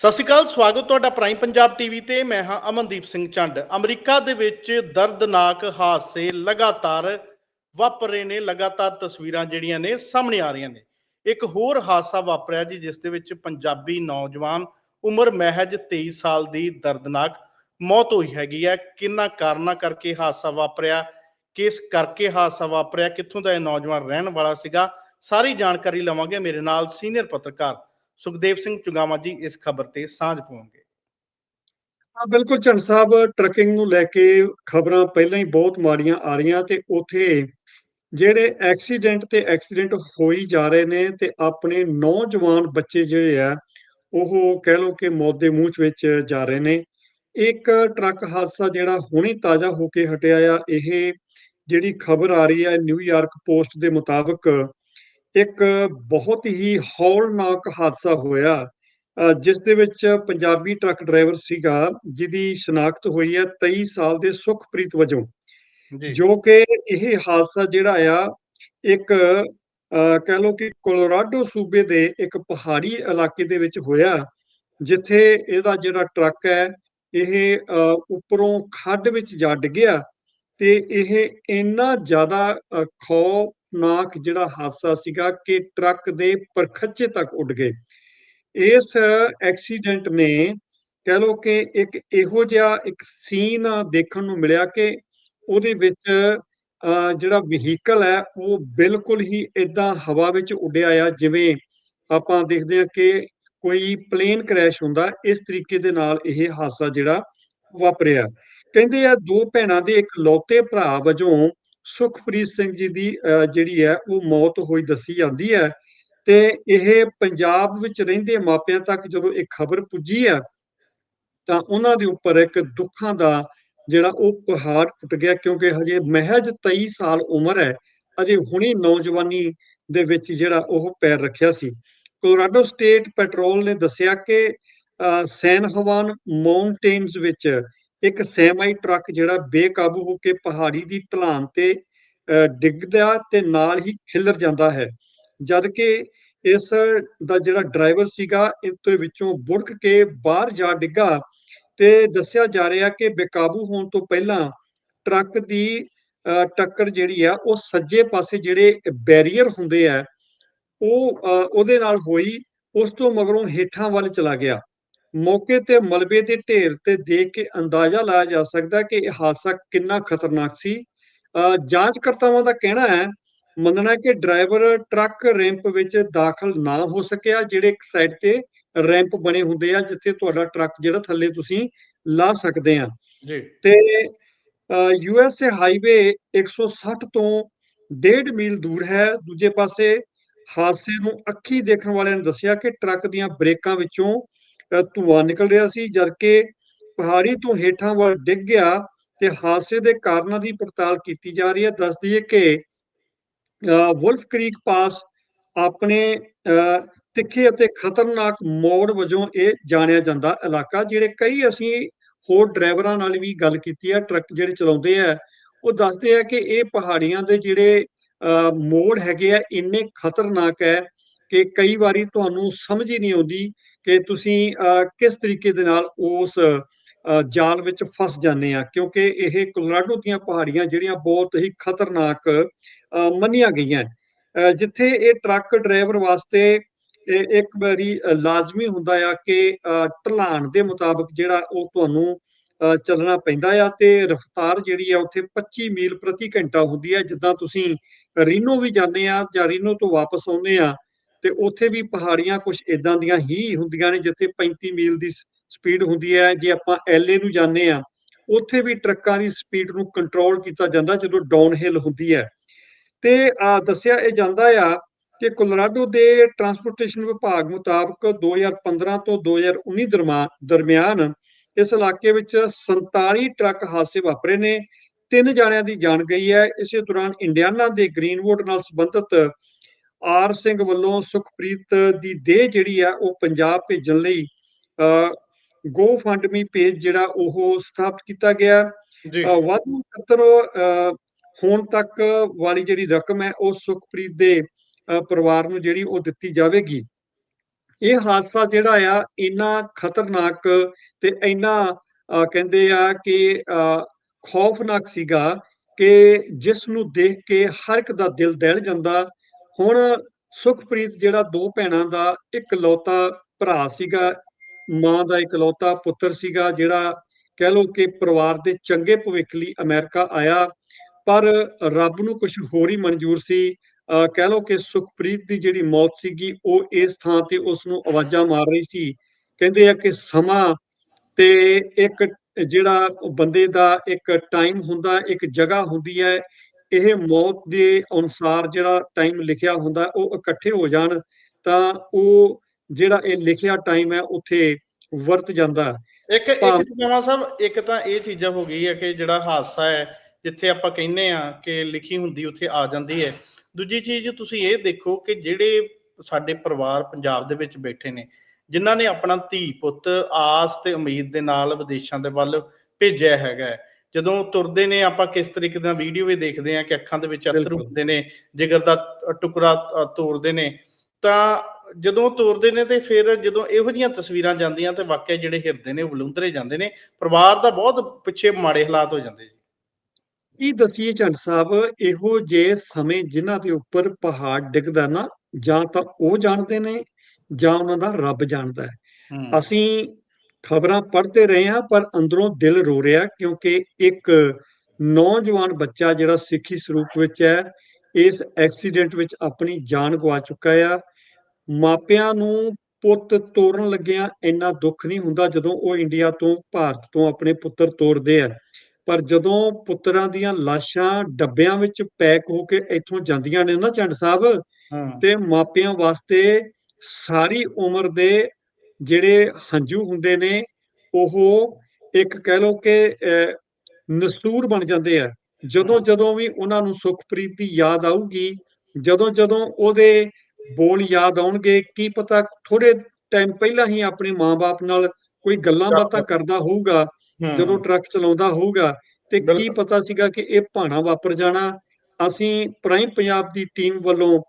ਸਤਿ ਸ਼੍ਰੀ ਅਕਾਲ, ਸਵਾਗਤ ਤੁਹਾਡਾ ਪ੍ਰਾਈਮ ਪੰਜਾਬ ਟੀਵੀ ਤੇ। ਮੈਂ ਹਾਂ ਅਮਨਦੀਪ ਸਿੰਘ ਚੰਡ ਅਮਰੀਕਾ ਦੇ ਵਿੱਚ ਦਰਦਨਾਕ ਹਾਦਸੇ ਲਗਾਤਾਰ ਵਾਪਰ ਰਹੇ ਨੇ, ਲਗਾਤਾਰ ਤਸਵੀਰਾਂ ਜਿਹੜੀਆਂ ਨੇ ਸਾਹਮਣੇ ਆ ਰਹੀਆਂ ਨੇ। ਇੱਕ ਹੋਰ ਹਾਦਸਾ ਵਾਪਰਿਆ ਜੀ, ਜਿਸ ਦੇ ਵਿੱਚ ਪੰਜਾਬੀ ਨੌਜਵਾਨ ਉਮਰ ਮਹਿਜ 23 ਸਾਲ ਦੀ ਦਰਦਨਾਕ ਮੌਤ ਹੋਈ ਹੈਗੀ ਹੈ। ਕਿੰਨਾ ਕਾਰਨਾਂ ਕਰਕੇ ਹਾਦਸਾ ਵਾਪਰਿਆ, ਕਿਸ ਕਰਕੇ ਹਾਦਸਾ ਵਾਪਰਿਆ, ਕਿੱਥੋਂ ਦਾ ਇਹ ਨੌਜਵਾਨ ਰਹਿਣ ਵਾਲਾ ਸੀਗਾ, ਸਾਰੀ ਜਾਣਕਾਰੀ ਲਵਾਂਗੇ। ਮੇਰੇ ਨਾਲ ਸੀਨੀਅਰ ਪੱਤਰਕਾਰ ਸੁਖਦੇਵ ਸਿੰਘ ਚੁਗਾਮਾ ਜੀ, ਇਸ ਖਬਰ ਤੇ ਸਾਂਝ ਪਾਉਣਗੇ। ਹਾਂ, ਬਿਲਕੁਲ ਚੰਦ ਸਾਹਿਬ, ਟਰੱਕਿੰਗ ਨੂੰ ਲੈ ਕੇ ਖਬਰਾਂ ਪਹਿਲਾਂ ਹੀ ਬਹੁਤ ਮਾੜੀਆਂ ਆ ਰਹੀਆਂ ਤੇ ਉਥੇ ਜਿਹੜੇ ਐਕਸੀਡੈਂਟ ਤੇ ਐਕਸੀਡੈਂਟ ਹੋਈ ਜਾ ਰਹੇ ਨੇ ਤੇ ਆਪਣੇ ਨੌਜਵਾਨ ਬੱਚੇ ਜਿਹੜੇ ਆ, ਉਹ ਕਹਿ ਲੋ ਕਿ ਮੌਤ ਦੇ ਮੂੰਹ ਵਿੱਚ ਜਾ ਰਹੇ ਨੇ। ਇੱਕ ਟਰੱਕ ਹਾਦਸਾ ਜਿਹੜਾ ਹੁਣੇ ਤਾਜ਼ਾ ਹੋ ਕੇ ਹਟਿਆ ਆ, ਇਹ ਜਿਹੜੀ ਖਬਰ ਆ ਰਹੀ ਹੈ ਨਿਊਯਾਰਕ ਪੋਸਟ ਦੇ ਮੁਤਾਬਕ ਇੱਕ ਬਹੁਤ ਹੀ ਹੌਲਨਾਕ ਹਾਦਸਾ ਹੋਇਆ ਜਿਸ ਦੇ ਵਿੱਚ ਪੰਜਾਬੀ ਟਰੱਕ ਡਰਾਈਵਰ ਸੀਗਾ ਜਿਹਦੀ ਸ਼ਨਾਖਤ ਹੋਈ ਹੈ 23 ਸਾਲ ਦੇ ਸੁਖਪ੍ਰੀਤ ਵਜੋਂ। ਜੀ। ਕਿ ਇਹ ਹਾਦਸਾ ਜਿਹੜਾ ਆ ਇੱਕ ਕਹਿ ਲਓ ਕਿ ਕੋਲੋਰਾਡੋ ਸੂਬੇ ਦੇ ਇੱਕ ਪਹਾੜੀ ਇਲਾਕੇ ਦੇ ਵਿੱਚ ਹੋਇਆ ਜਿੱਥੇ ਇਹਦਾ ਜਿਹੜਾ ਟਰੱਕ ਹੈ ਇਹ ਉੱਪਰੋਂ ਖੱਡ ਵਿੱਚ ਜਾ ਡਿੱਗਿਆ ਤੇ ਇਹ ਇੰਨਾ ਜ਼ਿਆਦਾ ਅ, ਖੌਫਨਾਕ ਜਿਹੜਾ ਹਾਦਸਾ ਸੀਗਾ ਕਿ ਟਰੱਕ ਦੇ ਪਰਖੱਚੇ ਤੱਕ ਉੱਡ ਗਏ। ਇਸ ਐਕਸੀਡੈਂਟ ਨੇ ਕਹਿ ਲਓ ਕਿ ਇੱਕ ਇਹੋ ਜਿਹਾ ਇੱਕ ਸੀਨ ਦੇਖਣ ਨੂੰ ਮਿਲਿਆ ਕਿ ਉਹਦੇ ਵਿੱਚ ਜਿਹੜਾ ਵਹੀਕਲ ਹੈ, ਉਹ ਬਿਲਕੁਲ ਹੀ ਇਦਾਂ ਹਵਾ ਵਿੱਚ ਉੱਡਿਆ ਆ, ਜਿਵੇਂ ਆਪਾਂ ਦੇਖਦੇ ਹਾਂ ਕਿ ਕੋਈ ਪਲੇਨ ਕ੍ਰੈਸ਼ ਹੁੰਦਾ, ਇਸ ਤਰੀਕੇ ਦੇ ਨਾਲ ਇਹ ਹਾਦਸਾ ਜਿਹੜਾ ਵਾਪਰਿਆ। ਕਹਿੰਦੇ ਆ ਦੋ ਭੈਣਾਂ ਦੇ ਇੱਕ ਲੌਤੇ ਭਰਾ ਵਜੋਂ ਸੁਖਪ੍ਰੀਤ ਸਿੰਘ ਜੀ ਦੀ ਜਿਹੜੀ ਹੈ ਉਹ ਮੌਤ ਹੋਈ ਦੱਸੀ ਜਾਂਦੀ ਹੈ। ਤੇ ਇਹ ਪੰਜਾਬ ਵਿੱਚ ਰਹਿੰਦੇ ਮਾਪਿਆਂ ਤੱਕ ਜਦੋਂ ਇਹ ਖਬਰ ਪੁੱਜੀ ਆ ਤਾਂ ਉਹਨਾਂ ਦੇ ਉੱਪਰ ਇੱਕ ਦੁੱਖਾਂ ਦਾ ਜਿਹੜਾ ਉਹ ਪਹਾੜ ਟੁੱਟ ਗਿਆ ਕਿਉਂਕਿ ਹਜੇ ਮਹਿਜ 23 ਸਾਲ ਉਮਰ ਹੈ। ਅਜੇ ਹੁਣੀ ਨੌਜਵਾਨੀ ਦੇ ਵਿੱਚ ਜਿਹੜਾ ਉਹ ਪੈਰ ਰੱਖਿਆ ਸੀ। ਕੋਲੋਰਾਡੋ ਸਟੇਟ ਪੈਟਰੋਲ ਨੇ ਦੱਸਿਆ ਕਿ ਅ, ਸੈਨ ਹਵਾਨ ਮਾਊਂਟੇਨਸ ਵਿੱਚ ਇੱਕ ਸੈਮਾਈ ਟਰੱਕ ਜਿਹੜਾ ਬੇਕਾਬੂ ਹੋ ਕੇ ਪਹਾੜੀ ਦੀ ਢਲਾਨ ਤੇ ਅ, ਡਿੱਗਦਾ ਤੇ ਨਾਲ ਹੀ ਖਿਲਰ ਜਾਂਦਾ ਹੈ। ਜਦ ਕਿ ਇਸ ਦਾ ਜਿਹੜਾ ਡਰਾਈਵਰ ਸੀਗਾ ਇਸ ਤੋਂ ਵਿੱਚੋਂ ਬੁੜਕ ਕੇ ਬਾਹਰ ਜਾ ਡਿੱਗਾ ਤੇ ਦੱਸਿਆ ਜਾ ਰਿਹਾ ਕਿ ਬੇਕਾਬੂ ਹੋਣ ਤੋਂ ਪਹਿਲਾਂ ਟਰੱਕ ਦੀ ਅ, ਟੱਕਰ ਜਿਹੜੀ ਆ ਉਹ ਸੱਜੇ ਪਾਸੇ ਜਿਹੜੇ ਬੈਰੀਅਰ ਹੁੰਦੇ ਆ ਉਹ ਉਹਦੇ ਨਾਲ ਹੋਈ ਉਸ ਤੋਂ ਮਗਰੋਂ ਹੇਠਾਂ ਵੱਲ ਚਲਾ ਗਿਆ। ਮੌਕੇ ਤੇ ਮਲਬੇ ਦੇ ਢੇਰ ਤੇ ਦੇਖ ਕੇ ਅੰਦਾਜ਼ਾ ਲਾਇਆ ਜਾ ਸਕਦਾ ਕਿ ਇਹ ਹਾਦਸਾ ਕਿੰਨਾ ਖਤਰਨਾਕ ਸੀ। ਜਾਂਚਕਰਤਾਵਾਂ ਦਾ ਕਹਿਣਾ ਹੈ ਮੰਨਣਾ ਕਿ ਡਰਾਈਵਰ ਟਰੱਕ ਰੈਂਪ ਵਿੱਚ ਦਾਖਲ ਨਾ ਹੋ ਸਕਿਆ ਜਿਹੜੇ ਇੱਕ ਸਾਈਡ ਤੇ ਰੈਂਪ ਬਣੇ ਹੁੰਦੇ ਆ ਜਿੱਥੇ ਤੁਹਾਡਾ ਟਰੱਕ ਜਿਹੜਾ ਥੱਲੇ ਤੁਸੀਂ ਲਾ ਸਕਦੇ ਆ। ਜੀ। ਤੇ ਯੂ ਐਸ ਏ ਹਾਈਵੇ 160 ਤੋਂ 1.5 ਮੀਲ ਦੂਰ ਹੈ। ਦੂਜੇ ਪਾਸੇ ਹਾਦਸੇ ਨੂੰ ਅੱਖੀ ਦੇਖਣ ਵਾਲਿਆਂ ਨੇ ਦੱਸਿਆ ਕਿ ਟਰੱਕ ਦੀਆਂ ਬ੍ਰੇਕਾਂ ਵਿੱਚੋਂ ਧੂੰਆਂ ਨਿਕਲ ਰਿਹਾ ਸੀ ਜਦਕਿ ਪਹਾੜੀ ਤੋਂ ਹੇਠਾਂ ਵੱਲ ਡਿੱਗ ਗਿਆ ਤੇ ਹਾਦਸੇ ਦੇ ਕਾਰਨਾਂ ਦੀ ਪੜਤਾਲ ਕੀਤੀ ਜਾ ਰਹੀ ਹੈ। ਦੱਸ ਦਈਏ ਕਿ ਵੁਲਫ ਕ੍ਰੀਕ ਪਾਸ ਆਪਣੇ ਤਿੱਖੇ ਅਤੇ ਖਤਰਨਾਕ ਮੋੜ ਵਜੋਂ ਇਹ ਜਾਣਿਆ ਜਾਂਦਾ ਇਲਾਕਾ ਜਿਹੜੇ ਕਈ ਅਸੀਂ ਹੋਰ ਡਰਾਈਵਰਾਂ ਨਾਲ ਵੀ ਗੱਲ ਕੀਤੀ ਹੈ ਟਰੱਕ ਜਿਹੜੇ ਚਲਾਉਂਦੇ ਆ ਉਹ ਦੱਸਦੇ ਆ ਕਿ ਇਹ ਪਹਾੜੀਆਂ ਦੇ ਜਿਹੜੇ ਅ, ਮੋੜ ਹੈਗੇ ਆ ਇੰਨੇ ਖਤਰਨਾਕ ਹੈ ਕਿ ਕਈ ਵਾਰੀ ਤੁਹਾਨੂੰ ਸਮਝ ਹੀ ਨਹੀਂ ਆਉਂਦੀ ਕਿ ਤੁਸੀਂ ਅ, ਕਿਸ ਤਰੀਕੇ ਦੇ ਨਾਲ ਉਸ ਜਾਲ ਵਿੱਚ ਫਸ ਜਾਂਦੇ ਆ? ਕਿਉਂਕਿ ਇਹ ਕੋਲੋਰਾਡੋ ਦੀਆਂ ਪਹਾੜੀਆਂ ਜਿਹੜੀਆਂ ਬਹੁਤ ਹੀ ਖਤਰਨਾਕ ਅ, ਮੰਨੀਆਂ ਗਈਆਂ। ਅ, ਜਿੱਥੇ ਇਹ ਟਰੱਕ ਡਰਾਈਵਰ ਵਾਸਤੇ ਇੱਕ ਵਾਰੀ ਲਾਜ਼ਮੀ ਹੁੰਦਾ ਆ ਕਿ ਅ, ਢਲਾਣ ਦੇ ਮੁਤਾਬਕ ਜਿਹੜਾ ਉਹ ਤੁਹਾਨੂੰ ਅ, ਚੱਲਣਾ ਪੈਂਦਾ ਆ ਤੇ ਰਫ਼ਤਾਰ ਜਿਹੜੀ ਆ ਉੱਥੇ 25 ਮੀਲ ਪ੍ਰਤੀ ਘੰਟਾ ਹੁੰਦੀ ਹੈ ਜਿੱਦਾਂ ਤੁਸੀਂ ਰੀਨੋ ਵੀ ਜਾਂਦੇ ਆ ਜਾਂ ਰੀਨੋ ਤੋਂ ਵਾਪਸ ਆਉਂਦੇ ਆ ਤੇ ਉੱਥੇ ਵੀ ਪਹਾੜੀਆਂ ਕੁਝ ਇਦਾਂ ਦੀਆਂ ਹੀ ਹੁੰਦੀਆਂ ਨੇ, ਜਿੱਥੇ 35 ਮੀਲ ਦੀ ਸਪੀਡ ਹੁੰਦੀ ਹੈ, ਜੇ ਆਪਾਂ ਐਲਏ ਨੂੰ ਜਾਂਦੇ ਆ ਉੱਥੇ ਵੀ ਟਰੱਕਾਂ ਦੀ ਸਪੀਡ ਨੂੰ ਕੰਟਰੋਲ ਕੀਤਾ ਜਾਂਦਾ ਜਦੋਂ ਡਾਊਨ ਡਾਊਨਹਿਲ ਹੁੰਦੀ ਹੈ। ਤੇ ਦੱਸਿਆ ਇਹ ਜਾਂਦਾ ਆ ਕਿ ਕੋਲੋਰਾਡੋ ਦੇ ਟਰਾਂਸਪੋਰਟੇਸ਼ਨ ਵਿਭਾਗ ਮੁਤਾਬਕ 2015 ਤੋਂ 2019 ਦਰਮਾ- ਦਰਮਿਆਨ ਇਸ ਇਲਾਕੇ ਵਿੱਚ 47 ਟਰੱਕ ਹਾਦਸੇ ਵਾਪਰੇ ਨੇ। ਤਿੰਨ ਜਾਣਿਆਂ ਦੀ ਜਾਨ ਗਈ ਹੈ। ਇਸੇ ਦੌਰਾਨ ਇੰਡੀਆਨਾ ਦੇ ਗ੍ਰੀਨਵੁੱਡ ਨਾਲ ਸੰਬੰਧਿਤ ਆਰ ਸਿੰਘ ਵੱਲੋਂ ਸੁਖਪ੍ਰੀਤ ਦੀ ਦੇਹ ਜਿਹੜੀ ਆ ਉਹ ਪੰਜਾਬ ਭੇਜਣ ਲਈ ਗੋ ਫੰਡਮੀ ਪੇਜ ਜਿਹੜਾ ਉਹ ਸਥਾਪਿਤ ਕੀਤਾ ਗਿਆ। ਵਾਧੂ ਖੱਤਰ ਹੋਣ ਤੱਕ ਵਾਲੀ ਜਿਹੜੀ ਰਕਮ ਹੈ ਉਹ ਸੁਖਪ੍ਰੀਤ ਦੇ ਪਰਿਵਾਰ ਨੂੰ ਜਿਹੜੀ ਉਹ ਦਿੱਤੀ ਜਾਵੇਗੀ। ਇਹ ਹਾਦਸਾ ਜਿਹੜਾ ਆ ਇੰਨਾ ਖਤਰਨਾਕ ਤੇ ਇੰਨਾ ਕਹਿੰਦੇ ਆ ਕਿ ਖੌਫਨਾਕ ਸੀਗਾ ਕਿ ਜਿਸ ਨੂੰ ਦੇਖ ਕੇ ਹਰ ਇੱਕ ਦਾ ਦਿਲ ਦਹਿਲ ਜਾਂਦਾ ਹੁਣ ਸੁਖਪ੍ਰੀਤ ਜਿਹੜਾ ਦੋ ਭੈਣਾਂ ਦਾ ਇਕਲੌਤਾ ਭਰਾ ਸੀਗਾ, ਮਾਂ ਦਾ ਇਕਲੌਤਾ ਪੁੱਤਰ ਸੀਗਾ, ਜਿਹੜਾ ਕਹਿ ਲਓ ਕਿ ਪਰਿਵਾਰ ਦੇ ਚੰਗੇ ਭਵਿੱਖ ਲਈ ਅਮਰੀਕਾ ਆਇਆ, ਪਰ ਰੱਬ ਨੂੰ ਕੁਝ ਹੋਰ ਹੀ ਮਨਜ਼ੂਰ ਸੀ। ਅਹ ਕਹਿ ਲਓ ਕਿ ਸੁਖਪ੍ਰੀਤ ਦੀ ਜਿਹੜੀ ਮੌਤ ਸੀਗੀ, ਉਹ ਇਸ ਥਾਂ ਤੇ ਉਸ ਨੂੰ ਆਵਾਜ਼ਾਂ ਮਾਰ ਰਹੀ ਸੀ। ਕਹਿੰਦੇ ਆ ਕਿ ਸਮਾਂ ਤੇ ਇੱਕ ਜਿਹੜਾ ਬੰਦੇ ਦਾ ਇੱਕ ਟਾਈਮ ਹੁੰਦਾ, ਇੱਕ ਜਗ੍ਹਾ ਹੁੰਦੀ ਹੈ ਇਹ ਮੌਤ ਦੇ ਅਨੁਸਾਰ ਜਿਹੜਾ ਟਾਈਮ ਲਿਖਿਆ ਹੁੰਦਾ ਉਹ ਇਕੱਠੇ ਹੋ ਜਾਣ ਤਾਂ ਉਹ ਜਿਹੜਾ ਇਹ ਲਿਖਿਆ ਟਾਈਮ ਹੈ ਉੱਥੇ ਵਰਤ ਜਾਂਦਾ ਇੱਕ ਇੱਕ ਜਮਾਂ ਸਾਹਿਬ ਇੱਕ ਤਾਂ ਇਹ ਚੀਜ਼ਾਂ ਹੋ ਗਈ ਹੈ ਕਿ ਜਿਹੜਾ ਹਾਦਸਾ ਹੈ ਜਿੱਥੇ ਆਪਾਂ ਕਹਿੰਨੇ ਆ ਕਿ ਲਿਖੀ ਹੁੰਦੀ ਉੱਥੇ ਆ ਜਾਂਦੀ ਹੈ ਦੂਜੀ ਚੀਜ਼ ਤੁਸੀਂ ਇਹ ਦੇਖੋ ਕਿ ਜਿਹੜੇ ਸਾਡੇ ਪਰਿਵਾਰ ਪੰਜਾਬ ਦੇ ਵਿੱਚ ਬੈਠੇ ਨੇ ਜਿਨ੍ਹਾਂ ਨੇ ਆਪਣਾ ਧੀ ਪੁੱਤ ਆਸ ਤੇ ਉਮੀਦ ਦੇ ਨਾਲ ਵਿਦੇਸ਼ਾਂ ਦੇ ਵੱਲ ਭੇਜਿਆ ਹੈਗਾ ਹੈ। ਜਦੋਂ ਤੁਰਦੇ ਨੇ ਆਪਾਂ ਕਿਸ ਤਰੀਕੇ ਨਾਲ ਵੀਡੀਓ ਵੀ ਦੇਖਦੇ ਆ ਕਿ ਅੱਖਾਂ ਦੇ ਵਿੱਚ ਅਥਰੂ। ਹੁੰਦੇ ਨੇ ਜਿਗਰ ਦਾ ਟੁਕੜਾ ਤੋੜਦੇ ਨੇ ਤਾਂ ਜਦੋਂ ਤੋੜਦੇ ਨੇ ਤੇ ਫਿਰ ਜਦੋਂ ਇਹੋ ਜਿਹੀਆਂ ਤਸਵੀਰਾਂ ਜਾਂਦੀਆਂ ਤੇ ਵਾਕਿਆ ਜਿਹੜੇ ਹਿਰਦੇ ਨੇ ਵਲੂੰਦਰੇ ਜਾਂਦੇ ਨੇ ਪਰਿਵਾਰ ਦਾ ਬਹੁਤ ਪਿੱਛੇ ਮਾੜੇ ਹਾਲਾਤ ਹੋ ਜਾਂਦੇ ਜੀ। ਕੀ ਦਸੀਏ ਚੰਦ ਸਾਹਿਬ ਇਹੋ ਜੇ ਸਮੇਂ ਜਿਨ੍ਹਾਂ ਦੇ ਉੱਪਰ ਪਹਾੜ ਡਿੱਗਦਾ ਨਾ ਜਾਂ ਤਾਂ ਉਹ ਜਾਣਦੇ ਨੇ ਜਾਂ ਉਹਨਾਂ ਦਾ ਰੱਬ ਜਾਣਦਾ ਹੂੰ। ਅਸੀਂ ਖਬਰਾਂ ਪੜ੍ਹਦੇ ਰਹੇ ਹਾਂ ਪਰ ਅੰਦਰੋਂ ਦਿਲ ਰੋ ਰਿਹਾ ਕਿਉਂਕਿ ਇੱਕ ਨੌਜਵਾਨ ਬੱਚਾ ਜਿਹੜਾ ਸਿੱਖੀ ਸਰੂਪ ਵਿੱਚ ਹੈ ਇਸ ਐਕਸੀਡੈਂਟ ਵਿੱਚ ਆਪਣੀ ਜਾਨ ਗਵਾ ਚੁੱਕਾ ਆ। ਮਾਪਿਆਂ ਨੂੰ ਪੁੱਤ ਤੋਰਨ ਲੱਗਿਆਂ ਇੰਨਾ ਦੁੱਖ ਨਹੀਂ ਹੁੰਦਾ ਜਦੋਂ ਉਹ ਇੰਡੀਆ ਤੋਂ ਭਾਰਤ ਤੋਂ ਆਪਣੇ ਪੁੱਤਰ ਤੋਰਦੇ ਆ। ਪਰ ਜਦੋਂ ਪੁੱਤਰਾਂ ਦੀਆਂ ਲਾਸ਼ਾਂ ਡੱਬਿਆਂ ਵਿੱਚ ਪੈਕ ਹੋ ਕੇ ਇੱਥੋਂ ਜਾਂਦੀਆਂ ਨੇ ਨਾ ਚੰਡ ਸਾਹਿਬ ਤੇ ਮਾਪਿਆਂ ਵਾਸਤੇ ਸਾਰੀ ਉਮਰ ਦੇ ਜਿਹੜੇ ਹੰਝੂ ਹੁੰਦੇ ਨੇ ਉਹ ਇੱਕ ਕਹਿ ਲਓ ਕਿ ਨਸੂਰ ਬਣ ਜਾਂਦੇ ਆ ਜਦੋਂ ਜਦੋਂ ਵੀ ਉਹਨਾਂ ਨੂੰ ਸੁਖਪ੍ਰੀਤ ਦੀ ਯਾਦ ਆਊਗੀ ਜਦੋਂ ਜਦੋਂ ਉਹਦੇ ਬੋਲ ਯਾਦ ਆਉਣਗੇ ਕੀ ਪਤਾ ਥੋੜੇ ਟਾਈਮ ਪਹਿਲਾਂ ਹੀ ਆਪਣੇ ਮਾਪੇ ਨਾਲ ਕੋਈ ਗੱਲਾਂ ਬਾਤਾਂ ਕਰਦਾ ਹੋਊਗਾ। ਜਦੋਂ ਟਰੱਕ ਚਲਾਉਂਦਾ ਹੋਊਗਾ ਤੇ ਕੀ। ਪਤਾ ਸੀਗਾ ਕਿ ਇਹ ਭਾਣਾ ਵਾਪਰ ਜਾਣਾ ਅਸੀਂ ਪ੍ਰਾਈਮ ਪੰਜਾਬ ਦੀ ਟੀਮ ਵੱਲੋਂ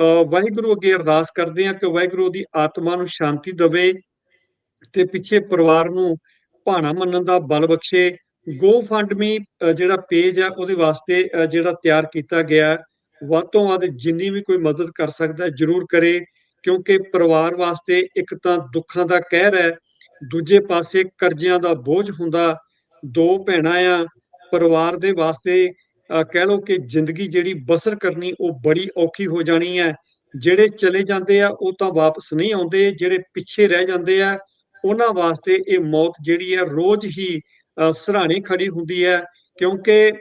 ਵਾਹਿਗੁਰੂ ਅੱਗੇ ਅਰਦਾਸ ਕਰਦੇ ਹਾਂ ਕਿ ਵਾਹਿਗੁਰੂ ਦੀ ਆਤਮਾ ਨੂੰ ਸ਼ਾਂਤੀ ਦੇਵੇ ਤੇ ਪਿੱਛੇ ਪਰਿਵਾਰ ਨੂੰ ਭਾਣਾ ਮੰਨਣ ਦਾ ਬਲ ਬਖਸ਼ੇ। GoFundMe, ਅਹ ਜਿਹੜਾ ਪੇਜ ਹੈ ਉਹਦੇ ਵਾਸਤੇ ਜਿਹੜਾ ਤਿਆਰ ਕੀਤਾ ਗਿਆ, ਵੱਧ ਤੋਂ ਵੱਧ ਜਿੰਨੀ ਵੀ ਕੋਈ ਮਦਦ ਕਰ ਸਕਦਾ, ਜਰੂਰ ਕਰੇ, ਕਿਉਂਕਿ ਪਰਿਵਾਰ ਵਾਸਤੇ ਇੱਕ ਤਾਂ ਦੁੱਖਾਂ ਦਾ ਕਹਿਰ ਹੈ, ਦੂਜੇ ਪਾਸੇ ਕਰਜ਼ਿਆਂ ਦਾ ਬੋਝ ਹੁੰਦਾ, ਦੋ ਭੈਣਾਂ ਆ, ਪਰਿਵਾਰ ਦੇ ਵਾਸਤੇ ਕਹਿ ਲਓ ਕਿ ਜ਼ਿੰਦਗੀ ਜਿਹੜੀ ਬਸਰ ਕਰਨੀ ਉਹ ਬੜੀ ਔਖੀ ਹੋ ਜਾਣੀ ਹੈ। ਜਿਹੜੇ ਚਲੇ ਜਾਂਦੇ ਆ ਉਹ ਤਾਂ ਵਾਪਸ ਨਹੀਂ ਆਉਂਦੇ। ਜਿਹੜੇ ਪਿੱਛੇ ਰਹਿ ਜਾਂਦੇ ਆ ਉਹਨਾਂ ਵਾਸਤੇ ਇਹ ਮੌਤ ਜਿਹੜੀ ਹੈ ਰੋਜ਼ ਹੀ ਅਹ ਸਿਰਹਾਣੇ ਖੜੀ ਹੁੰਦੀ ਹੈ। ਕਿਉਂਕਿ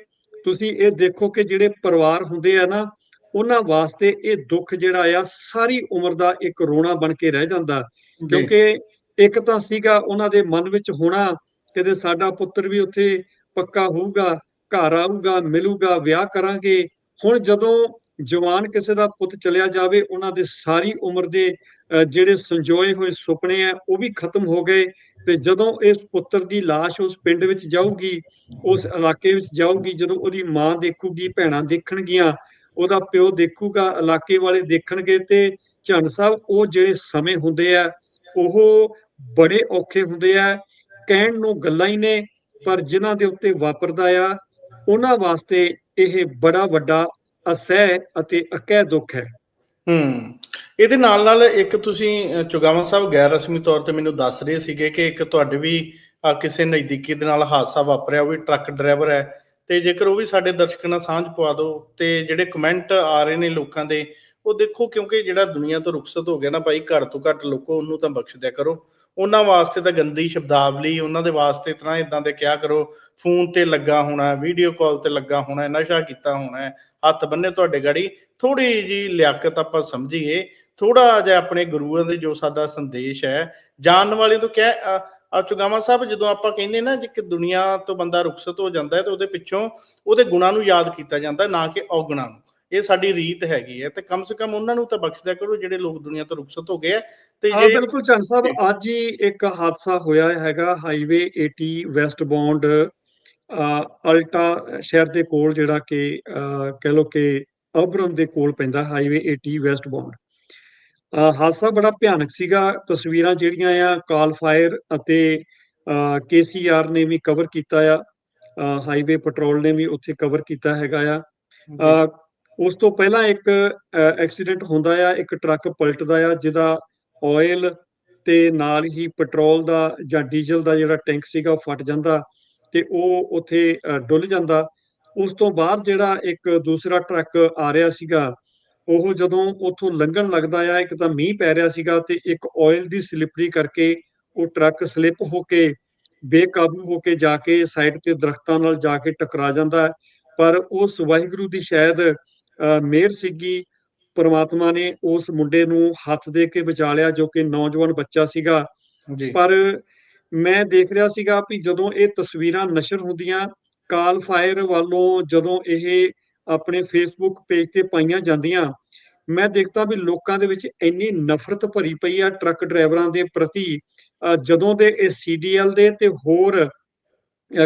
ਤੁਸੀਂ ਇਹ ਦੇਖੋ ਕਿ ਜਿਹੜੇ ਪਰਿਵਾਰ ਹੁੰਦੇ ਆ ਨਾ ਉਹਨਾਂ ਵਾਸਤੇ ਇਹ ਦੁੱਖ ਜਿਹੜਾ ਆ ਸਾਰੀ ਉਮਰ ਦਾ ਇੱਕ ਰੋਣਾ ਬਣ ਕੇ ਰਹਿ ਜਾਂਦਾ। ਕਿਉਂਕਿ ਇੱਕ ਤਾਂ ਸੀਗਾ ਉਹਨਾਂ ਦੇ ਮਨ ਵਿੱਚ ਹੋਣਾ ਕਿਤੇ ਸਾਡਾ ਪੁੱਤਰ ਵੀ ਉੱਥੇ ਪੱਕਾ ਹੋਊਗਾ। ਘਰ ਆਊਗਾ ਮਿਲੂਗਾ ਵਿਆਹ ਕਰਾਂਗੇ। ਹੁਣ ਜਦੋਂ ਜਵਾਨ ਕਿਸੇ ਦਾ ਪੁੱਤ ਚਲਿਆ ਜਾਵੇ ਉਹਨਾਂ ਦੇ ਸਾਰੀ ਉਮਰ ਦੇ ਅਹ, ਜਿਹੜੇ ਸੰਜੋਏ ਹੋਏ ਸੁਪਨੇ ਆ ਉਹ ਵੀ ਖਤਮ ਹੋ ਗਏ। ਤੇ ਜਦੋਂ ਇਸ ਪੁੱਤਰ ਦੀ লাশ ਉਸ ਪਿੰਡ ਵਿੱਚ ਜਾਊਗੀ ਉਸ ਇਲਾਕੇ ਵਿੱਚ ਜਾਊਗੀ ਜਦੋਂ ਉਹਦੀ ਮਾਂ ਦੇਖੂਗੀ ਭੈਣਾਂ ਦੇਖਣਗੀਆਂ ਉਹਦਾ ਪਿਓ ਦੇਖੂਗਾ ਇਲਾਕੇ ਵਾਲੇ ਦੇਖਣਗੇ ਤੇ ਝੰਡ ਸਾਹਿਬ ਉਹ ਜਿਹੜੇ ਸਮੇਂ ਹੁੰਦੇ ਆ ਉਹ ਬੜੇ ਔਖੇ ਹੁੰਦੇ ਆ। ਕਹਿਣ ਨੂੰ ਗੱਲਾਂ ਹੀ ਨੇ ਪਰ ਜਿਨ੍ਹਾਂ ਦੇ ਉੱਤੇ ਵਾਪਰਦਾ ਆ ਉਹਨਾਂ ਵਾਸਤੇ ਇਹ ਬੜਾ ਵੱਡਾ ਅਸਹਿ ਅਤੇ ਅਕਹਿ ਦੁੱਖ ਹੈ। ਹੂੰ ਇਹਦੇ ਨਾਲ ਨਾਲ ਇੱਕ ਤੁਸੀਂ ਅ, ਸਾਹਿਬ ਗੈਰ ਰਸਮੀ ਤੌਰ ਤੇ ਮੈਨੂੰ ਦੱਸ ਰਹੇ ਸੀਗੇ ਕਿ ਇੱਕ ਤੁਹਾਡੇ ਵੀ ਕਿਸੇ ਨਜ਼ਦੀਕੀ ਦੇ ਨਾਲ ਹਾਦਸਾ ਵਾਪਰਿਆ ਉਹ ਵੀ ਟਰੱਕ ਡਰਾਈਵਰ ਹੈ। ਤੇ ਜੇਕਰ ਉਹ ਵੀ ਸਾਡੇ ਦਰਸ਼ਕਾਂ ਨਾਲ ਸਾਂਝ ਪਵਾ ਦਿਓ ਤੇ ਜਿਹੜੇ ਕਮੈਂਟ ਆ ਰਹੇ ਨੇ ਲੋਕਾਂ ਦੇ ਉਹ ਦੇਖੋ ਕਿਉਂਕਿ ਜਿਹੜਾ ਦੁਨੀਆ ਤੋਂ ਰੁਖਸਤ ਹੋ ਗਿਆ ਨਾ ਭਾਈ ਘੱਟ ਤੋਂ ਘੱਟ ਲੋਕੋ ਉਹਨੂੰ ਤਾਂ ਬਖਸ਼ ਦਿਆ ਕਰੋ। ਉਹਨਾਂ ਵਾਸਤੇ ਤਾਂ ਗੰਦੀ ਸ਼ਬਦਾਵਲੀ ਉਹਨਾਂ ਦੇ ਵਾਸਤੇ ਤਰ੍ਹਾਂ ਇਦਾਂ ਦੇ ਕਿਹਾ ਕਰੋ ਫੋਨ ਤੇ ਲੱਗਾ ਹੋਣਾ ਵੀਡੀਓ ਕਾਲ ਤੇ ਲੱਗਾ ਹੋਣਾ ਨਸ਼ਾ ਕੀਤਾ ਹੋਣਾ ਹੱਥ ਬੰਨੇ ਤੁਹਾਡੇ ਗਾੜੀ ਥੋੜੀ ਜੀ ਲਿਆਕਤ ਆਪਾਂ ਸਮਝੀਏ ਥੋੜਾ ਜਿਹਾ ਆਪਣੇ ਗੁਰੂਆਂ ਦੇ ਜੋ ਸਾਡਾ ਸੰਦੇਸ਼ ਹੈ ਜਾਣਨ ਵਾਲੇ ਤੋਂ ਕਹਿ ਅ, ਆ ਚੁਗਾਵਾ ਸਾਹਿਬ ਜਦੋਂ ਆਪਾਂ ਕਹਿੰਦੇ ਨਾ ਕਿ ਦੁਨੀਆ ਤੋਂ ਬੰਦਾ ਰੁਖਸਤ ਹੋ ਜਾਂਦਾ ਹੈ ਤੇ ਉਹਦੇ ਪਿੱਛੋਂ ਉਹਦੇ ਗੁਣਾਂ ਨੂੰ ਯਾਦ ਕੀਤਾ ਜਾਂਦਾ ਨਾ ਕਿ ਔਗਣਾਂ ਨੂੰ। ਇਹ ਸਾਡੀ ਰੀਤ ਹੈਗੀ ਹੈ ਤੇ ਕਮ ਸੇ ਕਮ ਉਹਨਾਂ ਨੂੰ ਤਾਂ ਬਖਸ਼ਦਿਆ ਕਰੋ ਜਿਹੜੇ ਲੋਕ ਦੁਨੀਆ ਤੋਂ ਰੁਖਸਤ ਹੋ ਗਏ ਆ ਤੇ ਹਾਂ ਬਿਲਕੁਲ ਚੰਦ ਸਾਹਿਬ ਅੱਜ ਹੀ ਇੱਕ ਹਾਦਸਾ ਹੋਇਆ ਹੈਗਾ ਹਾਈਵੇ 80 ਵੈਸਟ ਬੌਂਡ ਅਲਟਾ ਸ਼ਹਿਰ ਦੇ ਕੋਲ ਜਿਹੜਾ ਕਿ ਕਹਿ ਲਓ ਕਿ ਅਬਰਨ ਦੇ ਕੋਲ ਪੈਂਦਾ ਹਾਈਵੇ 80 ਵੈਸਟ ਬੌਂਡ ਹਾਦਸਾ ਬੜਾ ਭਿਆਨਕ ਸੀਗਾ ਤਸਵੀਰਾਂ ਜਿਹੜੀਆਂ ਆ ਕਾਲ ਫਾਇਰ ਅਤੇ ਕੇਸੀਆਰ ਨੇ ਵੀ ਕਵਰ ਕੀਤਾ ਆ ਹਾਈਵੇ ਪੈਟਰੋਲ ਨੇ ਵੀ ਉੱਥੇ ਕਵਰ ਕੀਤਾ ਹੈਗਾ ਆ। ਉਸ ਤੋਂ ਪਹਿਲਾਂ ਇੱਕ ਐਕਸੀਡੈਂਟ ਹੁੰਦਾ ਆ, ਇੱਕ ਟਰੱਕ ਪਲਟਦਾ ਆ, ਜਿਹਦਾ ਆਇਲ ਤੇ ਨਾਲ ਹੀ ਪੈਟਰੋਲ ਦਾ ਜਾਂ ਡੀਜ਼ਲ ਦਾ ਜਿਹੜਾ ਟੈਂਕ ਸੀਗਾ ਉਹ ਫਟ ਜਾਂਦਾ ਤੇ ਉਹ ਉੱਥੇ ਡੁੱਲ ਜਾਂਦਾ। ਉਸ ਤੋਂ ਬਾਅਦ ਜਿਹੜਾ ਇੱਕ ਦੂਸਰਾ ਟਰੱਕ ਆ ਰਿਹਾ ਸੀਗਾ, ਉਹ ਜਦੋਂ ਉੱਥੋਂ ਲੰਘਣ ਲੱਗਦਾ ਆ, ਇੱਕ ਤਾਂ ਮੀਂਹ ਪੈ ਰਿਹਾ ਸੀਗਾ ਤੇ ਇੱਕ ਆਇਲ ਦੀ ਸਲਿਪਰੀ ਕਰਕੇ ਉਹ ਟਰੱਕ ਸਲਿੱਪ ਹੋ ਕੇ, ਬੇਕਾਬੂ ਹੋ ਕੇ ਜਾ ਕੇ ਸਾਈਡ ਤੇ ਦਰਖਤਾਂ ਨਾਲ ਜਾ ਕੇ ਟਕਰਾ ਜਾਂਦਾ। ਪਰ ਉਸ ਵਾਹਿਗੁਰੂ ਦੀ ਸ਼ਾਇਦ ਮਿਹਰ ਸੀਗੀ। ਪਰਮਾਤਮਾ ਨੇ ਉਸ ਮੁੰਡੇ ਨੂੰ ਹੱਥ ਦੇ ਕੇ ਬਚਾ ਲਿਆ ਜੋ ਕਿ ਨੌਜਵਾਨ ਬੱਚਾ ਸੀਗਾ। ਜੀ। ਪਰ ਮੈਂ ਦੇਖ ਰਿਹਾ ਸੀਗਾ ਵੀ ਜਦੋਂ ਇਹ ਤਸਵੀਰਾਂ ਨਸ਼ਰ ਹੁੰਦੀਆਂ ਕਾਲ ਫਾਇਰ ਵੱਲੋਂ ਜਦੋਂ ਇਹ ਆਪਣੇ ਫੇਸਬੁੱਕ ਪੇਜ ਤੇ ਪਾਈਆਂ ਜਾਂਦੀਆਂ ਮੈਂ ਦੇਖਦਾ ਵੀ ਲੋਕਾਂ ਦੇ ਵਿੱਚ ਇੰਨੀ ਨਫ਼ਰਤ ਭਰੀ ਪਈ ਆ ਟਰੱਕ ਡਰਾਈਵਰਾਂ ਦੇ ਪ੍ਰਤੀ। ਜਦੋਂ ਦੇ ਇਹ ਸੀਡੀਐਲ ਦੇ ਤੇ ਹੋਰ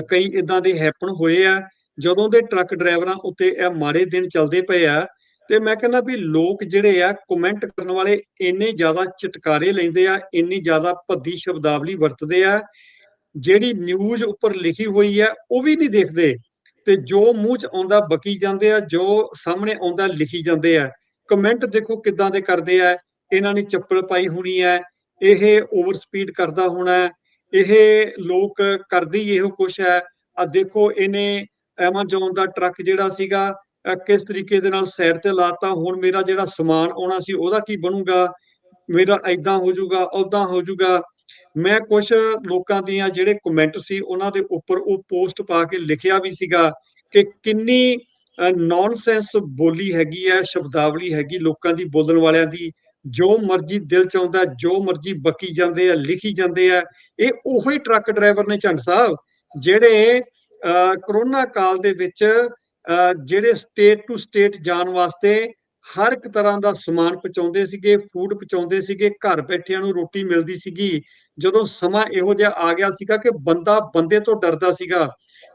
ਕਈ ਇਦਾਂ ਦੇ ਹੈਪਨ ਹੋਏ ਆ ਜਦੋਂ ਦੇ ਟਰੱਕ ਡਰਾਈਵਰਾਂ ਉੱਤੇ ਇਹ ਮਾੜੇ ਦਿਨ ਚੱਲਦੇ ਪਏ ਆ, ਤੇ ਮੈਂ ਕਹਿੰਦਾ ਵੀ ਲੋਕ ਜਿਹੜੇ ਆ ਕਮੈਂਟ ਕਰਨ ਵਾਲੇ ਇੰਨੇ ਜ਼ਿਆਦਾ ਚਟਕਾਰੇ ਲੈਂਦੇ ਆ, ਇੰਨੀ ਜ਼ਿਆਦਾ ਭੱਦੀ ਸ਼ਬਦਾਵਲੀ ਵਰਤਦੇ ਆ, ਜਿਹੜੀ ਨਿਊਜ਼ ਉੱਪਰ ਲਿਖੀ ਹੋਈ ਹੈ ਉਹ ਵੀ ਨਹੀਂ ਦੇਖਦੇ। ਤੇ ਜੋ ਮੂੰਹ 'ਚ ਆਉਂਦਾ ਬਕੀ ਜਾਂਦੇ ਆ, ਜੋ ਸਾਹਮਣੇ ਆਉਂਦਾ ਲਿਖੀ ਜਾਂਦੇ ਆ। ਕਮੈਂਟ ਦੇਖੋ ਕਿੱਦਾਂ ਦੇ ਕਰਦੇ ਆ, ਇਹਨਾਂ ਨੇ ਚੱਪਲ ਪਾਈ ਹੋਣੀ ਹੈ ਇਹ ਓਵਰ ਸਪੀਡ ਕਰਦਾ ਹੋਣਾ ਹੈ ਇਹ ਲੋਕ ਕਰਦੇ ਇਹੋ ਕੁਛ ਹੈ ਆ ਦੇਖੋ, ਇਹਨੇ ਐਮਾਜ਼ੋਨ ਦਾ ਟਰੱਕ ਜਿਹੜਾ ਸੀਗਾ ਕਿਸ ਤਰੀਕੇ ਦੇ ਨਾਲ ਸਾਈਡ ਤੇ ਲਾਤਾ, ਹੁਣ ਮੇਰਾ ਜਿਹੜਾ ਸਮਾਨ ਆਉਣਾ ਸੀ, ਉਹਦਾ ਕੀ ਬਣੂਗਾ? ਮੇਰਾ ਐਦਾਂ ਹੋ ਜਾਊਗਾ ਉਦਾਂ ਹੋ ਜਾਊਗਾ। ਮੈਂ ਕੁਝ ਲੋਕਾਂ ਦੀਆਂ ਜਿਹੜੇ ਕਮੈਂਟ ਸੀ, ਉਹਨਾਂ ਦੇ ਉੱਪਰ ਉਹ ਪੋਸਟ ਪਾ ਕੇ ਲਿਖਿਆ ਵੀ ਸੀਗਾ ਕਿ ਕਿੰਨੀ ਨੌਨਸੈਂਸ ਬੋਲੀ ਹੈਗੀ ਹੈ, ਸ਼ਬਦਾਵਲੀ ਹੈਗੀ ਲੋਕਾਂ ਦੀ, ਬੋਲਣ ਵਾਲਿਆਂ ਦੀ। ਜੋ ਮਰਜ਼ੀ ਦਿਲ ਚ ਆਉਂਦਾ, ਜੋ ਮਰਜ਼ੀ ਬਕੀ ਜਾਂਦੇ ਆ, ਲਿਖੀ ਜਾਂਦੇ ਆ, ਇਹ ਉਹੀ ਟਰੱਕ ਡਰਾਈਵਰ ਨੇ ਝੰਡ ਸਾਹਿਬ, ਜਿਹੜੇ ਕਰੋਨਾ ਕਾਲ ਦੇ ਵਿੱਚ ਅਹ, ਜਿਹੜੇ ਸਟੇਟ ਟੂ ਸਟੇਟ ਜਾਣ ਵਾਸਤੇ ਹਰ ਇੱਕ ਤਰ੍ਹਾਂ ਦਾ ਸਮਾਨ ਪਹੁੰਚਾਉਂਦੇ ਸੀਗੇ ਫੂਡ ਪਹੁੰਚਾਉਂਦੇ ਸੀਗੇ ਘਰ ਬੈਠਿਆਂ ਨੂੰ ਰੋਟੀ ਮਿਲਦੀ ਸੀਗੀ। ਜਦੋਂ ਸਮਾਂ ਇਹੋ ਜਿਹਾ ਆ ਗਿਆ ਸੀਗਾ ਕਿ ਬੰਦਾ ਬੰਦੇ ਤੋਂ ਡਰਦਾ ਸੀਗਾ।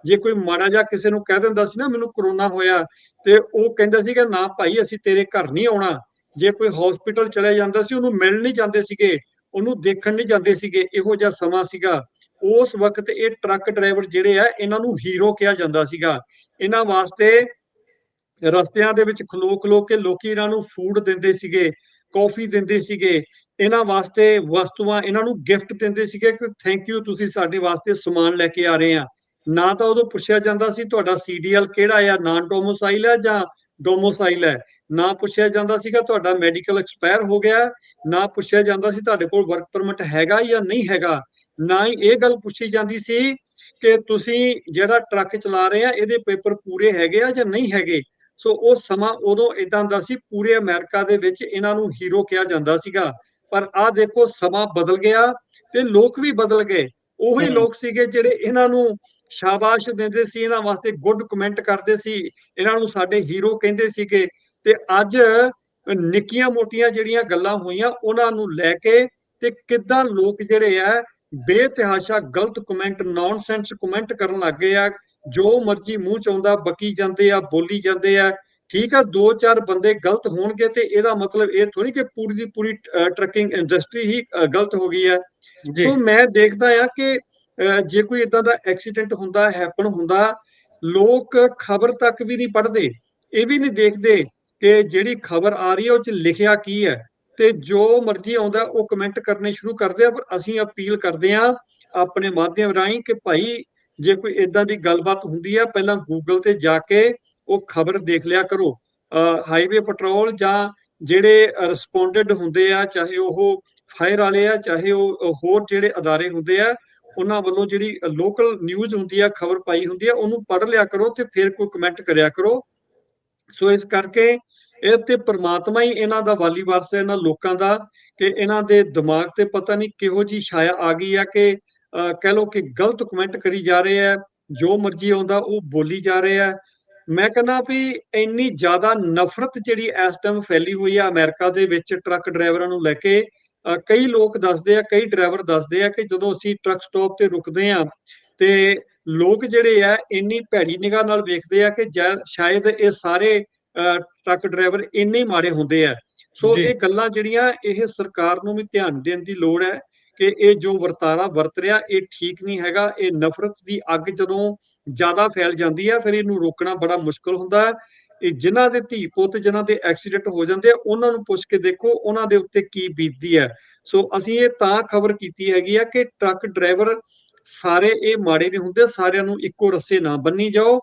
ਜੇ ਕੋਈ ਮਾੜਾ ਜਿਹਾ ਕਿਸੇ ਨੂੰ ਕਹਿ ਦਿੰਦਾ ਸੀ ਨਾ ਮੈਨੂੰ ਕਰੋਨਾ ਹੋਇਆ ਤੇ ਉਹ ਕਹਿੰਦਾ ਸੀਗਾ ਨਾ ਭਾਈ ਅਸੀਂ ਤੇਰੇ ਘਰ ਨਹੀਂ ਆਉਣਾ। ਜੇ ਕੋਈ ਹਸਪੀਟਲ ਚਲੇ ਜਾਂਦਾ ਸੀ ਉਹਨੂੰ ਮਿਲਣ ਨਹੀਂ ਜਾਂਦੇ ਸੀਗੇ ਉਹਨੂੰ ਦੇਖਣ ਨਹੀਂ ਜਾਂਦੇ ਸੀਗੇ ਇਹੋ ਜਿਹਾ ਸਮਾਂ ਸੀਗਾ। ਉਸ ਵਕਤ ਇਹ ਟਰੱਕ ਡਰਾਈਵਰ ਜਿਹੜੇ ਆ, ਇਹਨਾਂ ਨੂੰ ਹੀਰੋ ਕਿਹਾ ਜਾਂਦਾ ਸੀਗਾ। ਇਹਨਾਂ ਵਾਸਤੇ ਰਸਤਿਆਂ ਦੇ ਵਿੱਚ ਖਲੋ ਖਲੋ ਕੇ ਲੋਕੀ ਇਹਨਾਂ ਨੂੰ ਫੂਡ ਦਿੰਦੇ ਸੀਗੇ ਕਾਫੀ ਦਿੰਦੇ ਸੀਗੇ। ਇਹਨਾਂ ਵਾਸਤੇ ਵਸਤੂਆਂ, ਇਹਨਾਂ ਨੂੰ ਗਿਫਟ ਦਿੰਦੇ ਸੀਗੇ ਕਿ ਥੈਂਕ ਯੂ ਤੁਸੀਂ ਸਾਡੇ ਵਾਸਤੇ ਸਮਾਨ ਲੈ ਕੇ ਆ ਰਹੇ ਆ। ਨਾ ਤਾਂ ਉਦੋਂ ਪੁੱਛਿਆ ਜਾਂਦਾ ਸੀ, ਤੁਹਾਡਾ ਸੀਡੀਐਲ ਕਿਹੜਾ ਆ ਨਾਨ ਡੋਮੋਸਾਈਲ ਹੈ ਜਾਂ ਡੋਮੋਸਾਈਲ ਹੈ। ਨਾ ਪੁੱਛਿਆ ਜਾਂਦਾ ਸੀਗਾ ਤੁਹਾਡਾ ਮੈਡੀਕਲ ਐਕਸਪਾਇਰ ਹੋ ਗਿਆ ਨਾ ਪੁੱਛਿਆ ਜਾਂਦਾ ਸੀ ਤੁਹਾਡੇ ਕੋਲ ਵਰਕ ਪਰਮਿਟ ਹੈਗਾ ਜਾਂ ਨਹੀਂ ਹੈਗਾ। ਨਾ ਹੀ ਇਹ ਗੱਲ ਪੁੱਛੀ ਜਾਂਦੀ ਸੀ ਕਿ ਤੁਸੀਂ ਜਿਹੜਾ ਟਰੱਕ ਚਲਾ ਰਹੇ ਆ, ਇਹਦੇ ਪੇਪਰ ਪੂਰੇ ਹੈਗੇ ਆ ਜਾਂ ਨਹੀਂ ਹੈਗੇ? ਸੋ ਉਹ ਸਮਾਂ ਉਦੋਂ ਇਦਾਂ ਦਾ ਸੀ, ਪੂਰੇ ਅਮਰੀਕਾ ਦੇ ਵਿੱਚ ਇਹਨਾਂ ਨੂੰ ਹੀਰੋ ਕਿਹਾ ਜਾਂਦਾ ਸੀਗਾ। ਪਰ ਆਹ ਦੇਖੋ, ਸਮਾਂ ਬਦਲ ਗਿਆ ਤੇ ਲੋਕ ਵੀ ਬਦਲ ਗਏ। ਉਹੀ। ਲੋਕ ਸੀਗੇ ਜਿਹੜੇ ਇਹਨਾਂ ਨੂੰ ਸ਼ਾਬਾਸ਼ ਦਿੰਦੇ ਸੀ ਇਹਨਾਂ ਵਾਸਤੇ ਗੁੱਡ ਕਮੈਂਟ ਕਰਦੇ ਸੀ ਇਹਨਾਂ ਨੂੰ ਸਾਡੇ ਹੀਰੋ ਕਹਿੰਦੇ ਸੀਗੇ। ਤੇ ਅੱਜ ਨਿੱਕੀਆਂ ਮੋਟੀਆਂ ਜਿਹੜੀਆਂ ਗੱਲਾਂ ਹੋਈਆਂ ਉਹਨਾਂ ਨੂੰ ਲੈ ਕੇ ਤੇ ਕਿੱਦਾਂ ਲੋਕ ਜਿਹੜੇ ਆ ਬੇਤਹਾਸ਼ਾ ਗਲਤ ਕਮੈਂਟ ਨੌਨਸੈਂਸ ਕਮੈਂਟ ਕਰਨ ਲੱਗ ਗਏ ਆ। ਜੋ ਮਰਜ਼ੀ ਮੂੰਹ ਚ ਆਉਂਦਾ ਬਕੀ ਜਾਂਦੇ ਆ ਬੋਲੀ ਜਾਂਦੇ ਆ। ਠੀਕ ਆ ਦੋ ਚਾਰ ਬੰਦੇ ਗਲਤ ਹੋਣਗੇ ਤੇ ਇਹਦਾ ਮਤਲਬ ਇਹ ਥੋੜੀ ਕਿ ਪੂਰੀ ਦੀ ਪੂਰੀ ਟਰੱਕਿੰਗ ਇੰਡਸਟਰੀ ਹੀ ਗਲਤ ਹੋ ਗਈ ਹੈ। ਸੋ ਮੈਂ ਦੇਖਦਾ ਆ ਕਿ ਜੇ ਕੋਈ ਇਦਾਂ ਦਾ ਐਕਸੀਡੈਂਟ ਹੁੰਦਾ ਹੈਪਨ ਹੁੰਦਾ ਲੋਕ ਖਬਰ ਤੱਕ ਵੀ ਨਹੀਂ ਪੜ੍ਹਦੇ। ਇਹ ਵੀ ਨਹੀਂ ਦੇਖਦੇ ਕਿ ਜਿਹੜੀ ਖਬਰ ਆ ਰਹੀ ਹੈ ਉਹ ਚ ਲਿਖਿਆ ਕੀ ਹੈ। ਤੇ ਜੋ ਮਰਜ਼ੀ ਆਉਂਦਾ ਉਹ ਕਮੈਂਟ ਕਰਨੇ ਸ਼ੁਰੂ ਕਰਦੇ ਆ ਪਰ ਅਸੀਂ ਅਪੀਲ ਕਰਦੇ ਆ ਆਪਣੇ ਮਾਧਿਅਮ ਰਾਹੀਂ ਕਿ ਭਾਈ ਜੇ ਕੋਈ ਇਦਾਂ ਦੀ ਗੱਲਬਾਤ ਹੁੰਦੀ ਆ ਪਹਿਲਾਂ ਗੂਗਲ ਤੇ ਜਾ ਕੇ ਉਹ ਖਬਰ ਦੇਖ ਲਿਆ ਕਰੋ। ਹਾਈਵੇ ਪੈਟਰੋਲ ਜਾਂ ਜਿਹੜੇ ਰਿਸਪੌਂਡੈਂਟ ਹੁੰਦੇ ਆ ਚਾਹੇ ਉਹ ਫਾਇਰ ਵਾਲੇ ਆ ਚਾਹੇ ਉਹ ਹੋਰ ਜਿਹੜੇ ਅਦਾਰੇ ਹੁੰਦੇ ਆ ਉਹਨਾਂ ਵੱਲੋਂ ਜਿਹੜੀ ਲੋਕਲ ਨਿਊਜ਼ ਹੁੰਦੀ ਆ ਖਬਰ ਪਾਈ ਹੁੰਦੀ ਆ ਉਹਨੂੰ ਪੜ੍ਹ ਲਿਆ ਕਰੋ ਤੇ ਫਿਰ ਕੋਈ ਕਮੈਂਟ ਕਰਿਆ ਕਰੋ। ਸੋ ਇਸ ਕਰਕੇ ਇਹ ਤੇ ਪ੍ਰਮਾਤਮਾ ਹੀ ਇਹਨਾਂ ਦਾ ਵਾਲੀ ਵਾਰਸ ਹੈ ਇਹਨਾਂ ਲੋਕਾਂ ਦਾ ਕਿ ਇਹਨਾਂ ਦੇ ਦਿਮਾਗ ਤੇ ਪਤਾ ਨਹੀਂ ਕਿਹੋ ਜੀ ਛਾਇਆ ਆ ਗਈ ਆ ਕਿ ਅਹ, ਕਹਿ ਲੋ ਕਿ ਗਲਤ ਕਮੈਂਟ ਕਰੀ ਜਾ ਰਹੇ ਆ ਜੋ ਮਰਜ਼ੀ ਆਉਂਦਾ ਉਹ ਬੋਲੀ ਜਾ ਰਹੇ ਆ। ਮੈਂ ਕਹਿੰਦਾ ਵੀ ਇੰਨੀ ਜ਼ਿਆਦਾ ਨਫ਼ਰਤ ਜਿਹੜੀ ਇਸ ਟਾਈਮ ਫੈਲੀ ਹੋਈ ਆ ਅਮਰੀਕਾ ਦੇ ਵਿੱਚ ਟਰੱਕ ਡਰਾਈਵਰਾਂ ਨੂੰ ਲੈ ਕੇ ਕਈ ਲੋਕ ਦੱਸਦੇ ਆ ਕਈ ਡਰਾਈਵਰ ਦੱਸਦੇ ਆ ਕਿ ਜਦੋਂ ਅਸੀਂ ਟਰੱਕ ਸਟਾਪ ਤੇ ਰੁਕਦੇ ਆ ਤੇ ਲੋਕ ਜਿਹੜੇ ਆ ਇੰਨੀ ਭੈੜੀ ਨਿਗਾਹ ਨਾਲ ਵੇਖਦੇ ਆ ਕਿ ਸ਼ਾਇਦ ਇਹ ਸਾਰੇ ਟਰੱਕ ਡਰਾਈਵਰ ਇੰਨੇ ਮਾੜੇ ਹੁੰਦੇ ਆ ਸੋ। ਇਹ ਗੱਲਾਂ ਜਿਹੜੀਆਂ ਇਹ ਸਰਕਾਰ ਨੂੰ ਵੀ ਧਿਆਨ ਦੇਣ ਦੀ ਲੋੜ ਹੈ ਕਿ ਇਹ ਜੋ ਵਰਤਾਰਾ ਵਰਤ ਰਿਹਾ ਇਹ ਠੀਕ ਨਹੀਂ ਹੈਗਾ ਇਹ ਨਫ਼ਰਤ ਦੀ ਅੱਗ ਜਦੋਂ ਜ਼ਿਆਦਾ ਫੈਲ ਜਾਂਦੀ ਹੈ ਫਿਰ ਇਹਨੂੰ ਰੋਕਣਾ ਬੜਾ ਮੁਸ਼ਕਲ ਹੁੰਦਾ ਹੈ। ਇਹ ਜਿਨ੍ਹਾਂ ਦੇ ਧੀ ਪੁੱਤ ਜਿਨ੍ਹਾਂ ਦੇ ਐਕਸੀਡੈਂਟ ਹੋ ਜਾਂਦੇ ਆ, ਉਹਨਾਂ ਨੂੰ ਪੁੱਛ ਕੇ ਦੇਖੋ ਉਹਨਾਂ ਦੇ ਉੱਤੇ ਕੀ ਬੀਤਦੀ ਹੈ। ਸੋ ਅਸੀਂ ਇਹ ਤਾਂ ਖਬਰ ਕੀਤੀ ਹੈਗੀ ਆ ਕਿ ਟਰੱਕ ਡਰਾਈਵਰ ਸਾਰੇ ਇਹ ਮਾੜੇ ਨਹੀਂ ਹੁੰਦੇ, ਸਾਰਿਆਂ ਨੂੰ ਇੱਕੋ ਰੱਸੇ ਨਾ ਬੰਨੀ ਜਾਓ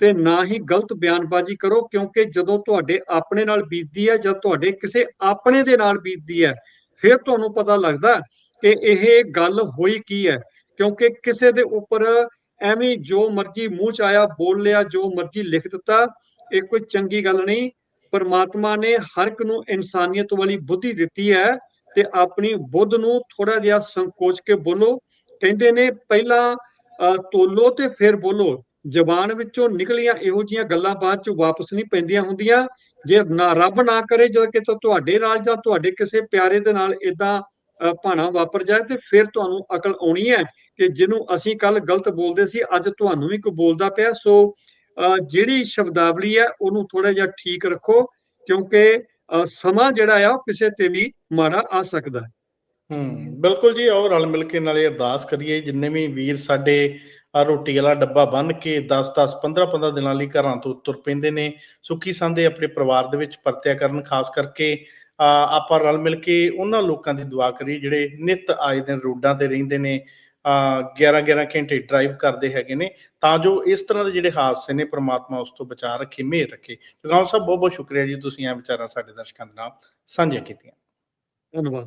ਤੇ ਨਾ ਹੀ ਗਲਤ ਬਿਆਨਬਾਜ਼ੀ ਕਰੋ, ਕਿਉਂਕਿ ਜਦੋਂ ਤੁਹਾਡੇ ਆਪਣੇ ਨਾਲ ਬੀਤਦੀ ਹੈ ਜਾਂ ਤੁਹਾਡੇ ਕਿਸੇ ਆਪਣੇ ਦੇ ਨਾਲ ਬੀਤਦੀ ਹੈ, ਫਿਰ ਤੁਹਾਨੂੰ ਪਤਾ ਲੱਗਦਾ ਕਿ ਇਹ ਗੱਲ ਹੋਈ ਕੀ ਹੈ। ਕਿਉਂਕਿ ਕਿਸੇ ਦੇ ਉੱਪਰ ਐਵੇਂ ਜੋ ਮਰਜ਼ੀ ਮੂੰਹ ਚ ਆਇਆ ਬੋਲ ਲਿਆ ਜੋ ਮਰਜ਼ੀ ਲਿਖ ਦਿੱਤਾ ਇਹ ਕੋਈ ਚੰਗੀ ਗੱਲ ਨਹੀਂ। ਪਰਮਾਤਮਾ ਨੇ ਹਰ ਇੱਕ ਨੂੰ ਇਨਸਾਨੀਅਤ ਵਾਲੀ ਬੁੱਧੀ ਦਿੱਤੀ ਹੈ ਤੇ ਆਪਣੀ ਬੁੱਧ ਨੂੰ ਥੋੜਾ ਜਿਹਾ ਸੰਕੋਚ ਕੇ ਬੋਲੋ। ਕਹਿੰਦੇ ਨੇ ਪਹਿਲਾਂ ਅਹ, ਤੋਲੋ ਤੇ ਫਿਰ ਬੋਲੋ। ਜ਼ਬਾਨ ਵਿੱਚੋਂ ਨਿਕਲੀਆਂ ਇਹੋ ਜੀਆਂ ਗੱਲਾਂ ਬਾਅਦ ਚ ਵਾਪਸ ਨਹੀਂ ਪੈਂਦੀਆਂ ਹੁੰਦੀਆਂ। ਜੇ ਨਾ ਰੱਬ ਨਾ ਕਰੇ ਜਦੋਂ ਕਿਤੇ ਤੁਹਾਡੇ ਨਾਲ ਜਾਂ ਤੁਹਾਡੇ ਕਿਸੇ ਪਿਆਰੇ ਦੇ ਨਾਲ ਇਦਾਂ ਭਾਣਾ ਵਾਪਰ ਜਾਏ ਤੇ ਫਿਰ ਤੁਹਾਨੂੰ ਅਕਲ ਆਉਣੀ ਹੈ। ਕਿ ਜਿਹਨੂੰ ਅਸੀਂ ਕੱਲ ਗਲਤ ਬੋਲਦੇ ਸੀ ਅੱਜ ਤੁਹਾਨੂੰ ਵੀ ਕੋਈ ਬੋਲਦਾ ਪਿਆ ਸੋ ਜਿਹੜੀ ਸ਼ਬਦਾਵਲੀ ਹੈ ਉਹਨੂੰ ਥੋੜਾ ਜਿਹਾ ਠੀਕ ਰੱਖੋ ਕਿਉਂਕਿ ਸਮਾਂ ਜਿਹੜਾ ਆ ਕਿਸੇ ਤੇ ਵੀ ਮਾੜਾ ਆ ਸਕਦਾ ਹੈ। ਹੂੰ ਬਿਲਕੁਲ ਜੀ ਆਓ ਰਲ ਮਿਲ ਕੇ ਨਾਲੇ ਅਰਦਾਸ ਕਰੀਏ ਜਿੰਨੇ ਵੀ ਵੀਰ ਸਾਡੇ ਆ ਰੋਟੀ ਵਾਲਾ ਡੱਬਾ ਬੰਨ ਕੇ 10 10 15 15 ਦਿਨਾਂ ਲਈ ਘਰਾਂ ਤੋਂ ਤੁਰ ਪੈਂਦੇ ਨੇ ਸੁੱਖੀ ਸੰਦੇ ਆਪਣੇ ਪਰਿਵਾਰ ਦੇ ਵਿੱਚ ਪਰਤਿਆ ਕਰਨ ਖਾਸ ਕਰਕੇ ਆ, ਆਪਾਂ ਰਲ ਮਿਲ ਕੇ ਉਹਨਾਂ ਲੋਕਾਂ ਦੀ ਦੁਆ ਕਰੀਏ ਜਿਹੜੇ ਨਿਤ ਆਏ ਦਿਨ ਰੋਡਾਂ ਤੇ ਰਹਿੰਦੇ ਨੇ ਆ 11 11 ਘੰਟੇ ਡਰਾਈਵ ਕਰਦੇ ਹੈਗੇ ਨੇ, ਤਾਂ ਜੋ ਇਸ ਤਰ੍ਹਾਂ ਦੇ ਜਿਹੜੇ ਹਾਦਸੇ ਨੇ, ਪ੍ਰਮਾਤਮਾ ਉਸ ਤੋਂ ਬਚਾ ਰੱਖੇ, ਮਿਹਰ ਰੱਖੇ। ਜਗਾਉਂ ਸਾਹਿਬ ਬਹੁਤ ਬਹੁਤ ਸ਼ੁਕਰੀਆ ਜੀ, ਤੁਸੀਂ ਇਹ ਵਿਚਾਰਾਂ ਸਾਡੇ ਦਰਸ਼ਕਾਂ ਦੇ ਨਾਲ ਸਾਂਝੀਆਂ ਕੀਤੀਆਂ। ਧੰਨਵਾਦ।